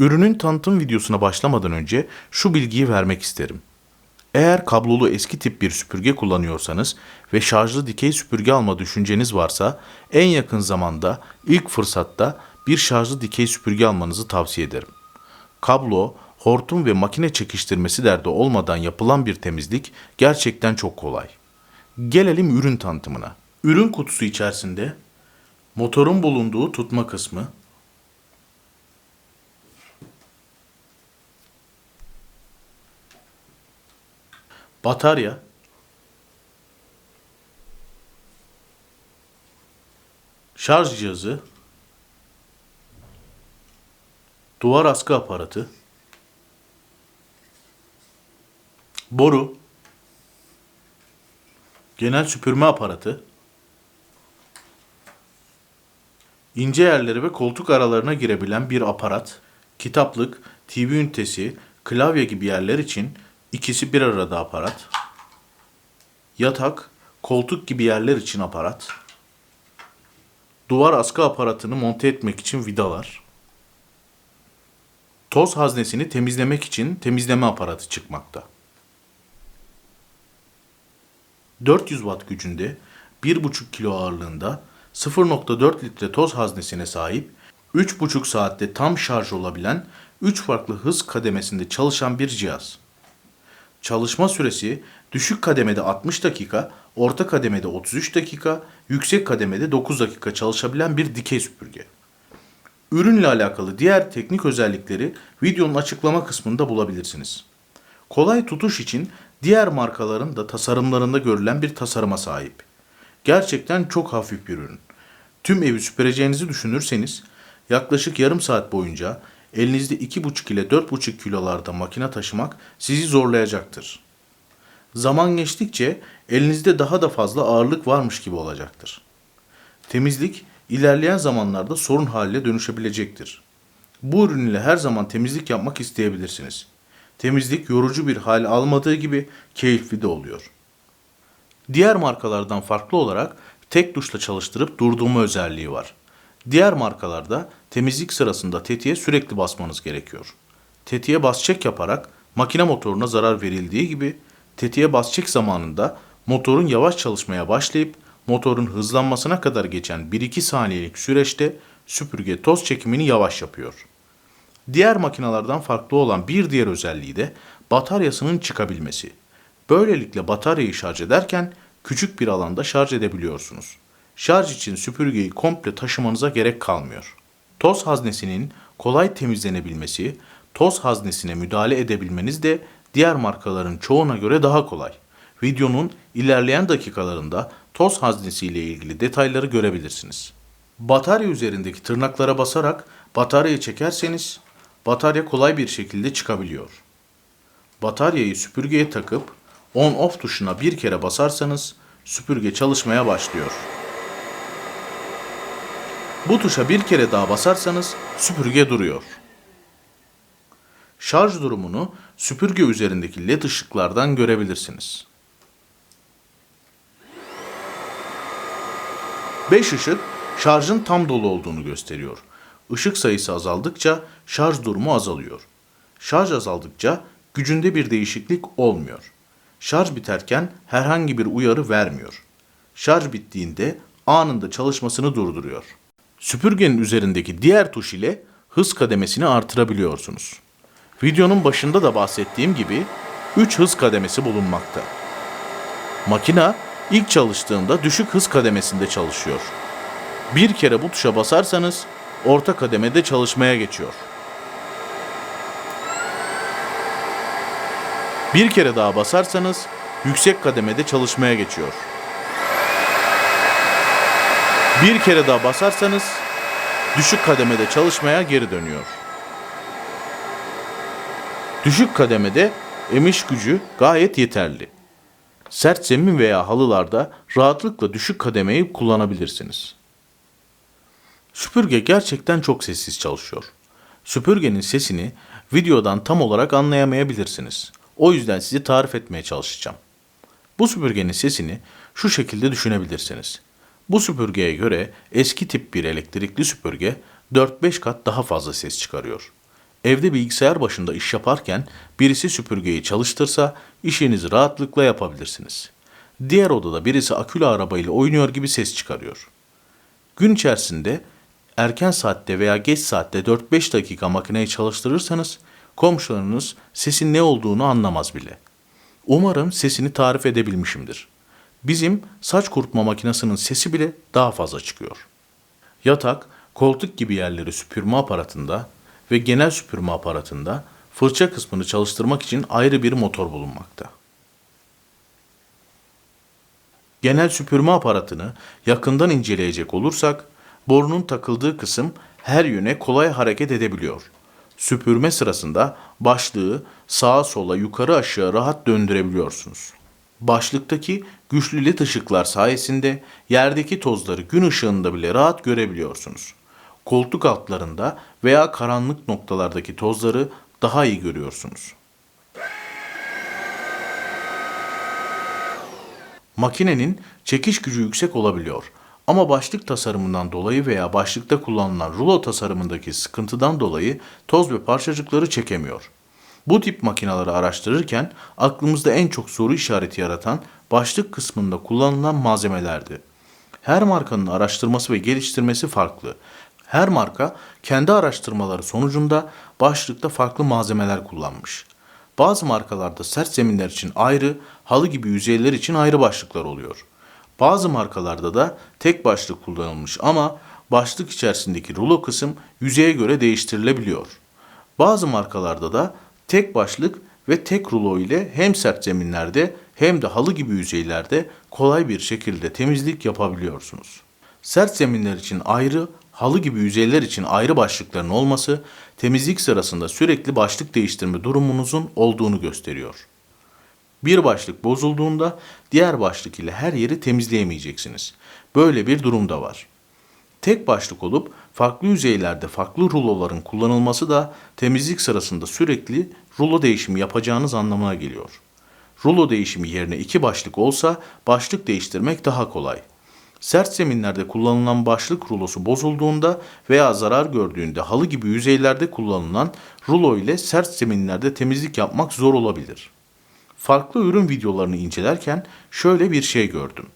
Ürünün tanıtım videosuna başlamadan önce şu bilgiyi vermek isterim. Eğer kablolu eski tip bir süpürge kullanıyorsanız ve şarjlı dikey süpürge alma düşünceniz varsa en yakın zamanda ilk fırsatta bir şarjlı dikey süpürge almanızı tavsiye ederim. Kablo, hortum ve makine çekiştirmesi derdi olmadan yapılan bir temizlik gerçekten çok kolay. Gelelim ürün tanıtımına. Ürün kutusu içerisinde motorun bulunduğu tutma kısmı, batarya, şarj cihazı, duvar askı aparatı, boru, genel süpürme aparatı, ince yerleri ve koltuk aralarına girebilen bir aparat, kitaplık, TV ünitesi, klavye gibi yerler için ikisi bir arada aparat, yatak, koltuk gibi yerler için aparat, duvar askı aparatını monte etmek için vidalar, toz haznesini temizlemek için temizleme aparatı çıkmakta. 400 watt gücünde 1,5 kilo ağırlığında 0.4 litre toz haznesine sahip 3,5 saatte tam şarj olabilen 3 farklı hız kademesinde çalışan bir cihaz. Çalışma süresi düşük kademede 60 dakika, orta kademede 33 dakika, yüksek kademede 9 dakika çalışabilen bir dikey süpürge. Ürünle alakalı diğer teknik özellikleri videonun açıklama kısmında bulabilirsiniz. Kolay tutuş için diğer markaların da tasarımlarında görülen bir tasarıma sahip. Gerçekten çok hafif bir ürün. Tüm evi süpüreceğinizi düşünürseniz yaklaşık yarım saat boyunca elinizde 2,5 ile 4,5 kilolarda makine taşımak sizi zorlayacaktır. Zaman geçtikçe elinizde daha da fazla ağırlık varmış gibi olacaktır. Temizlik ilerleyen zamanlarda sorun haline dönüşebilecektir. Bu ürün ile her zaman temizlik yapmak isteyebilirsiniz. Temizlik yorucu bir hal almadığı gibi keyifli de oluyor. Diğer markalardan farklı olarak tek tuşla çalıştırıp durdurma özelliği var. Diğer markalarda temizlik sırasında tetiğe sürekli basmanız gerekiyor. Tetiğe bas çek yaparak makine motoruna zarar verildiği gibi tetiğe bas çek zamanında motorun yavaş çalışmaya başlayıp motorun hızlanmasına kadar geçen 1-2 saniyelik süreçte süpürge toz çekimini yavaş yapıyor. Diğer makinelerden farklı olan bir diğer özelliği de bataryasının çıkabilmesi. Böylelikle bataryayı şarj ederken küçük bir alanda şarj edebiliyorsunuz. Şarj için süpürgeyi komple taşımanıza gerek kalmıyor. Toz haznesinin kolay temizlenebilmesi, toz haznesine müdahale edebilmeniz de diğer markaların çoğuna göre daha kolay. Videonun ilerleyen dakikalarında toz haznesi ile ilgili detayları görebilirsiniz. Batarya üzerindeki tırnaklara basarak bataryayı çekerseniz batarya kolay bir şekilde çıkabiliyor. Bataryayı süpürgeye takıp on off tuşuna bir kere basarsanız süpürge çalışmaya başlıyor. Bu tuşa bir kere daha basarsanız süpürge duruyor. Şarj durumunu süpürge üzerindeki led ışıklardan görebilirsiniz. 5 ışık şarjın tam dolu olduğunu gösteriyor. Işık sayısı azaldıkça şarj durumu azalıyor. Şarj azaldıkça gücünde bir değişiklik olmuyor. Şarj biterken herhangi bir uyarı vermiyor. Şarj bittiğinde anında çalışmasını durduruyor. Süpürgenin üzerindeki diğer tuş ile hız kademesini artırabiliyorsunuz. Videonun başında da bahsettiğim gibi 3 hız kademesi bulunmakta. Makina ilk çalıştığında düşük hız kademesinde çalışıyor. Bir kere bu tuşa basarsanız orta kademede çalışmaya geçiyor. Bir kere daha basarsanız yüksek kademede çalışmaya geçiyor. Bir kere daha basarsanız düşük kademede çalışmaya geri dönüyor. Düşük kademede emiş gücü gayet yeterli. Sert zemin veya halılarda rahatlıkla düşük kademeyi kullanabilirsiniz. Süpürge gerçekten çok sessiz çalışıyor. Süpürgenin sesini videodan tam olarak anlayamayabilirsiniz. O yüzden size tarif etmeye çalışacağım. Bu süpürgenin sesini şu şekilde düşünebilirsiniz. Bu süpürgeye göre eski tip bir elektrikli süpürge 4-5 kat daha fazla ses çıkarıyor. Evde bilgisayar başında iş yaparken birisi süpürgeyi çalıştırsa işinizi rahatlıkla yapabilirsiniz. Diğer odada birisi akülü arabayla oynuyor gibi ses çıkarıyor. Gün içerisinde erken saatte veya geç saatte 4-5 dakika makineyi çalıştırırsanız komşularınız sesin ne olduğunu anlamaz bile. Umarım sesini tarif edebilmişimdir. Bizim saç kurutma makinesinin sesi bile daha fazla çıkıyor. Yatak, koltuk gibi yerleri süpürme aparatında ve genel süpürme aparatında fırça kısmını çalıştırmak için ayrı bir motor bulunmakta. Genel süpürme aparatını yakından inceleyecek olursak, borunun takıldığı kısım her yöne kolay hareket edebiliyor. Süpürme sırasında başlığı sağa sola yukarı aşağı rahat döndürebiliyorsunuz. Başlıktaki güçlü led ışıklar sayesinde yerdeki tozları gün ışığında bile rahat görebiliyorsunuz. Koltuk altlarında veya karanlık noktalardaki tozları daha iyi görüyorsunuz. Makinenin çekiş gücü yüksek olabiliyor. Ama başlık tasarımından dolayı veya başlıkta kullanılan rulo tasarımındaki sıkıntıdan dolayı toz ve parçacıkları çekemiyor. Bu tip makineleri araştırırken aklımızda en çok soru işareti yaratan başlık kısmında kullanılan malzemelerdi. Her markanın araştırması ve geliştirmesi farklı. Her marka kendi araştırmaları sonucunda başlıkta farklı malzemeler kullanmış. Bazı markalarda sert zeminler için ayrı, halı gibi yüzeyler için ayrı başlıklar oluyor. Bazı markalarda da tek başlık kullanılmış ama başlık içerisindeki rulo kısım yüzeye göre değiştirilebiliyor. Bazı markalarda da tek başlık ve tek rulo ile hem sert zeminlerde hem de halı gibi yüzeylerde kolay bir şekilde temizlik yapabiliyorsunuz. Sert zeminler için ayrı, halı gibi yüzeyler için ayrı başlıkların olması temizlik sırasında sürekli başlık değiştirme durumunuzun olduğunu gösteriyor. Bir başlık bozulduğunda diğer başlık ile her yeri temizleyemeyeceksiniz. Böyle bir durum da var. Tek başlık olup farklı yüzeylerde farklı ruloların kullanılması da temizlik sırasında sürekli rulo değişimi yapacağınız anlamına geliyor. Rulo değişimi yerine iki başlık olsa başlık değiştirmek daha kolay. Sert zeminlerde kullanılan başlık rulosu bozulduğunda veya zarar gördüğünde halı gibi yüzeylerde kullanılan rulo ile sert zeminlerde temizlik yapmak zor olabilir. Farklı ürün videolarını incelerken şöyle bir şey gördüm.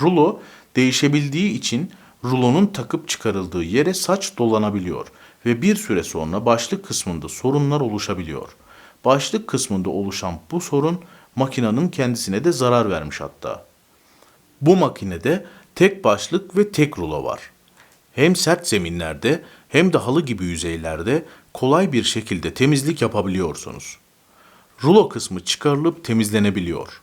Rulo değişebildiği için rulonun takıp çıkarıldığı yere saç dolanabiliyor ve bir süre sonra başlık kısmında sorunlar oluşabiliyor. Başlık kısmında oluşan bu sorun makinenin kendisine de zarar vermiş hatta. Bu makinede tek başlık ve tek rulo var. Hem sert zeminlerde hem de halı gibi yüzeylerde kolay bir şekilde temizlik yapabiliyorsunuz. Rulo kısmı çıkarılıp temizlenebiliyor.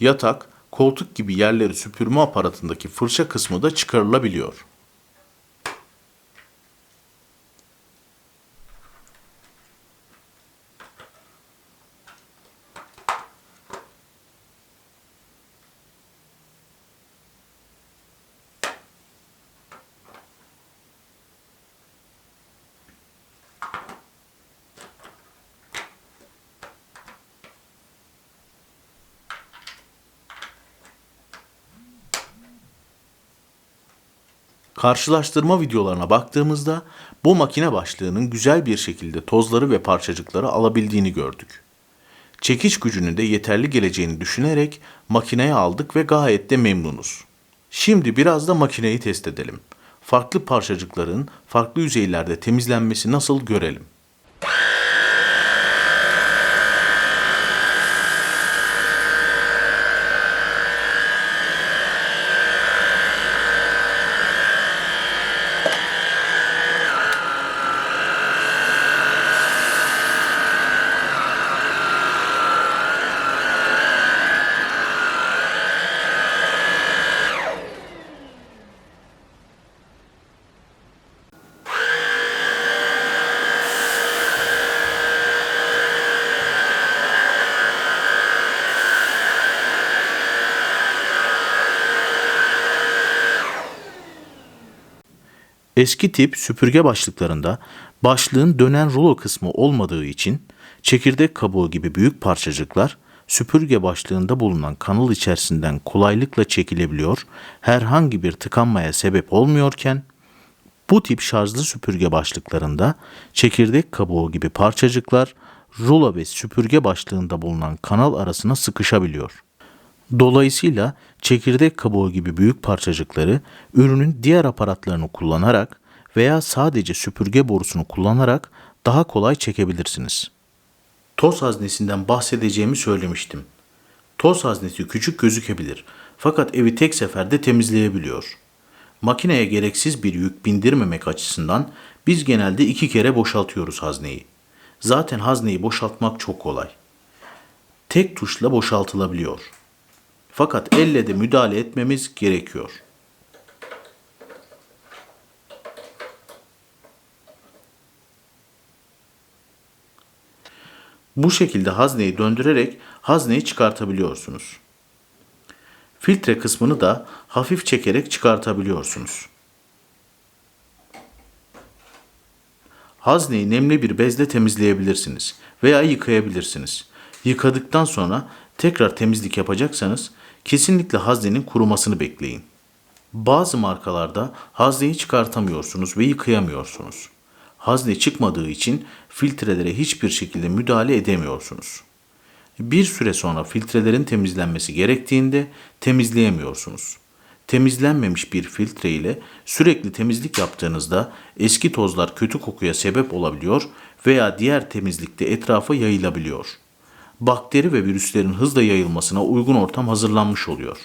Yatak, koltuk gibi yerleri süpürme aparatındaki fırça kısmı da çıkarılabiliyor. Karşılaştırma videolarına baktığımızda bu makine başlığının güzel bir şekilde tozları ve parçacıkları alabildiğini gördük. Çekiş gücünün de yeterli geleceğini düşünerek makineye aldık ve gayet de memnunuz. Şimdi biraz da makineyi test edelim. Farklı parçacıkların farklı yüzeylerde temizlenmesi nasıl görelim. Eski tip süpürge başlıklarında başlığın dönen rulo kısmı olmadığı için çekirdek kabuğu gibi büyük parçacıklar süpürge başlığında bulunan kanal içerisinden kolaylıkla çekilebiliyor, herhangi bir tıkanmaya sebep olmuyorken bu tip şarjlı süpürge başlıklarında çekirdek kabuğu gibi parçacıklar rulo ve süpürge başlığında bulunan kanal arasına sıkışabiliyor. Dolayısıyla çekirdek kabuğu gibi büyük parçacıkları ürünün diğer aparatlarını kullanarak veya sadece süpürge borusunu kullanarak daha kolay çekebilirsiniz. Toz haznesinden bahsedeceğimi söylemiştim. Toz haznesi küçük gözükebilir fakat evi tek seferde temizleyebiliyor. Makineye gereksiz bir yük bindirmemek açısından biz genelde iki kere boşaltıyoruz hazneyi. Zaten hazneyi boşaltmak çok kolay. Tek tuşla boşaltılabiliyor. Fakat elle de müdahale etmemiz gerekiyor. Bu şekilde hazneyi döndürerek hazneyi çıkartabiliyorsunuz. Filtre kısmını da hafif çekerek çıkartabiliyorsunuz. Hazneyi nemli bir bezle temizleyebilirsiniz veya yıkayabilirsiniz. Yıkadıktan sonra tekrar temizlik yapacaksanız kesinlikle haznenin kurumasını bekleyin. Bazı markalarda hazneyi çıkartamıyorsunuz ve yıkayamıyorsunuz. Hazne çıkmadığı için filtrelere hiçbir şekilde müdahale edemiyorsunuz. Bir süre sonra filtrelerin temizlenmesi gerektiğinde temizleyemiyorsunuz. Temizlenmemiş bir filtre ile sürekli temizlik yaptığınızda eski tozlar kötü kokuya sebep olabiliyor veya diğer temizlikte etrafa yayılabiliyor. Bakteri ve virüslerin hızla yayılmasına uygun ortam hazırlanmış oluyor.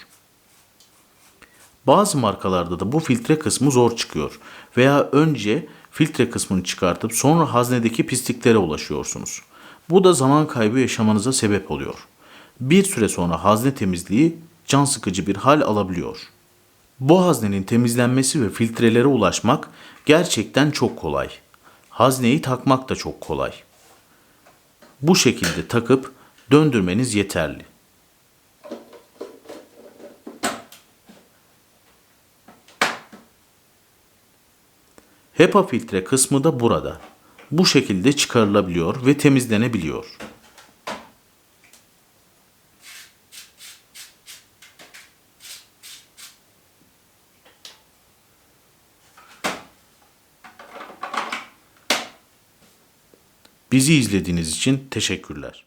Bazı markalarda da bu filtre kısmı zor çıkıyor veya önce filtre kısmını çıkartıp sonra haznedeki pisliklere ulaşıyorsunuz. Bu da zaman kaybı yaşamanıza sebep oluyor. Bir süre sonra hazne temizliği can sıkıcı bir hal alabiliyor. Bu haznenin temizlenmesi ve filtrelere ulaşmak gerçekten çok kolay. Hazneyi takmak da çok kolay. Bu şekilde takıp döndürmeniz yeterli. HEPA filtre kısmı da burada. Bu şekilde çıkarılabiliyor ve temizlenebiliyor. Bizi izlediğiniz için teşekkürler.